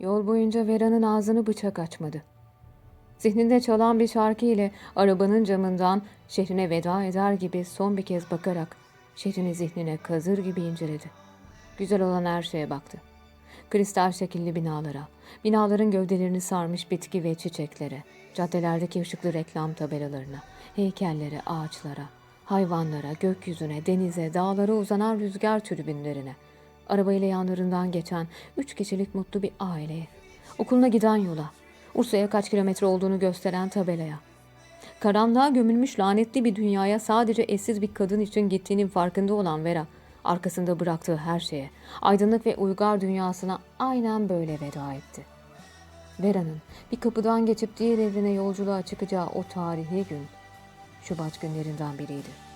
Yol boyunca Vera'nın ağzını bıçak açmadı. Zihninde çalan bir şarkı ile arabanın camından şehrine veda eder gibi son bir kez bakarak şehrini zihnine kazır gibi inceledi. Güzel olan her şeye baktı. Kristal şekilli binalara, binaların gövdelerini sarmış bitki ve çiçeklere, caddelerdeki ışıklı reklam tabelalarına, heykellere, ağaçlara, hayvanlara, gökyüzüne, denize, dağlara uzanan rüzgar tribünlerine, arabayla yanlarından geçen üç kişilik mutlu bir aileye, okuluna giden yola, Ursa'ya kaç kilometre olduğunu gösteren tabelaya, Karanlığa gömülmüş lanetli bir dünyaya sadece eşsiz bir kadın için gittiğinin farkında olan Vera, arkasında bıraktığı her şeye, aydınlık ve uygar dünyasına aynen böyle veda etti. Vera'nın bir kapıdan geçip diğer evrene yolculuğa çıkacağı o tarihi gün, Şubat günlerinden biriydi.